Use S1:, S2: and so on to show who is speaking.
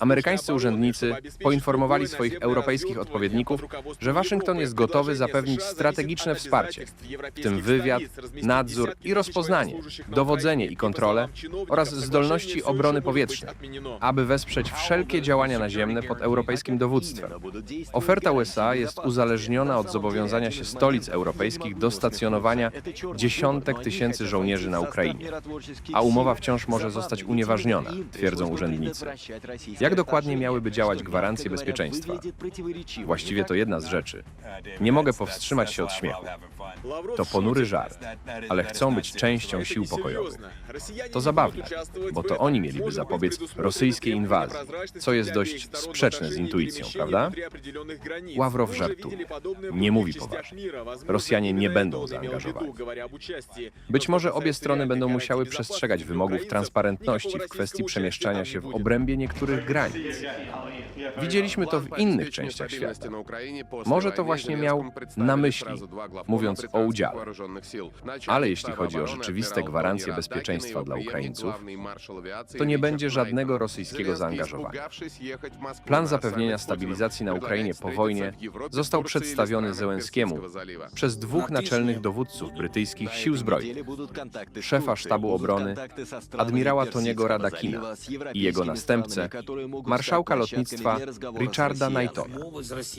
S1: Amerykańscy urzędnicy poinformowali swoich europejskich odpowiedników, że Waszyngton jest gotowy zapewnić strategiczne wsparcie, w tym wywiad, nadzór i rozpoznanie, dowodzenie i kontrolę oraz zdolności obrony powietrznej, aby wesprzeć wszelkie działania naziemne pod europejskim dowództwem. Oferta USA jest uzależniona od zobowiązania się stolic europejskich do stacjonowania dziesiątek tysięcy żołnierzy na Ukrainie, a umowa wciąż może zostać unieważniona, twierdzą urzędnicy. Jak dokładnie miałyby działać gwarancje bezpieczeństwa? Właściwie to jedna z rzeczy. Nie mogę powstrzymać się od śmiechu.
S2: To ponury żart, ale chcą być częścią sił pokojowych.
S1: To zabawne, bo to oni mieliby zapobiec rosyjskiej inwazji, co jest dość sprzeczne z intuicją, prawda? Ławrow żartuje. Nie mówi poważnie. Rosjanie nie będą zaangażowani. Być może obie strony będą musiały przestrzegać wymogów transparentności w kwestii przemieszczania się w obrębie niektórych granic. Widzieliśmy to w innych częściach świata.
S3: Może to właśnie miał na myśli, mówiąc o udziale.
S1: Ale jeśli chodzi o rzeczywiste gwarancje bezpieczeństwa dla Ukraińców, to nie będzie żadnego rosyjskiego zaangażowania. Plan zapewnienia stabilizacji na Ukrainie po wojnie został przedstawiony Zełenskiemu przez dwóch naczelnych dowódców brytyjskich sił zbrojnych, szefa sztabu obrony, admirała Toniego Radakina i jego następcę, marszałka lotnictwa Richarda Knightona.